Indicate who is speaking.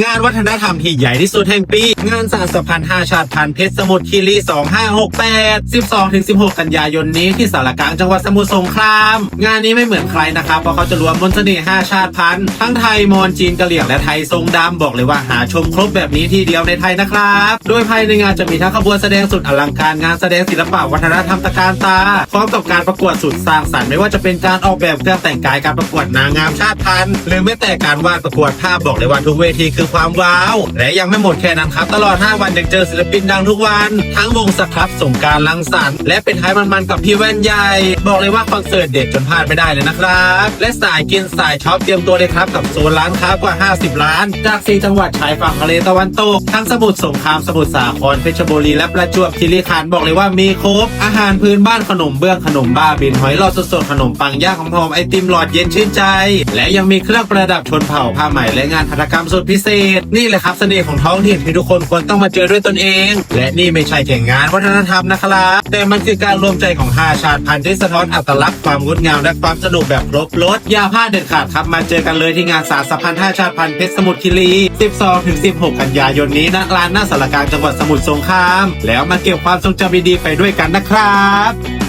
Speaker 1: งานวัฒนธรรมที่ใหญ่ที่สุดแห่งปี งานสารสัมพันธ์5ชาติพันธุ์เพชรสมุทรคีรี 2568 12-16 กันยายนนี้ที่สารกลางจังหวัดสมุทรสงคราม งานนี้ไม่เหมือนใครนะครับ เพราะเขาจะรวมมนต์เสน่ห์5ชาติพันธุ์ทั้งไทย มอญ จีน กะเหรี่ยง และไทยทรงดำบอกเลยว่าหาชมครบแบบนี้ที่เดียวในไทยนะครับ โดยภายในงานจะมีทั้งขบวนแสดงสุดอลังการงานแสดงศิลปะวัฒนธรรมตะการตา พร้อมกับการประกวดสุดสร้างสรรค์ไม่ว่าจะเป็นการออกแบบเครื่องแต่งกายการประกวดนางงามชาติพันธุ์หรือแม้แต่การวาดประกวดภาพบอกเลยว่าทุกเวทีคือความว้าว และยังไม่หมดแค่นั้นครับ ตลอด 5 วันยังเจอศิลปินดังทุกวัน ทั้งวงสครับสงการลังสรรค์และเป็นท้ายมันๆกับพี่แว่นใหญ่ บอกเลยว่าคอนเสิร์ตเด็ดจนพลาดไม่ได้เลยนะครับ และสายกินสายช็อปเตรียมตัวเลยครับกับโซนร้านค้ากว่า 50 ร้าน จาก 4 จังหวัดชายฝั่งทะเลตะวันตกทั้งสมุทรสงครามสมุทรสาครเพชรบุรีและประจวบคีรีขันธ์บอกเลยว่ามีครบอาหารพื้นบ้านขนมเบื้องขนมบ้าบินหอยหลอดสดๆขนมปังย่างหอมๆไอติมหลอดเย็นชื่นใจ และยังมีเครื่องประดับชนเผ่าผ้าไหมและงานหัตถกรรมสุดพิเศษนี่แหละครับเสน่ห์ของท้องถิ่นที่ทุกคนควรต้องมาเจอด้วยตนเอง และนี่ไม่ใช่แค่งานวัฒนธรรมนะครับแต่มันคือการรวมใจของห้าชาติพันธุ์ที่สะท้อนอัตลักษณ์ความงดงามและความสนุกแบบครบรสอย่าพลาดเด็ดขาดครับมาเจอกันเลยที่งานสารสัมพันธ์ห้าชาติพันธุ์เพชรสมุทรคีรี 12-16 กันยายนนี้ณลานหน้าสารกลางจังหวัดสมุทรสงคราม แล้วมาเก็บความทรงจำดีๆไปด้วยกันนะครับ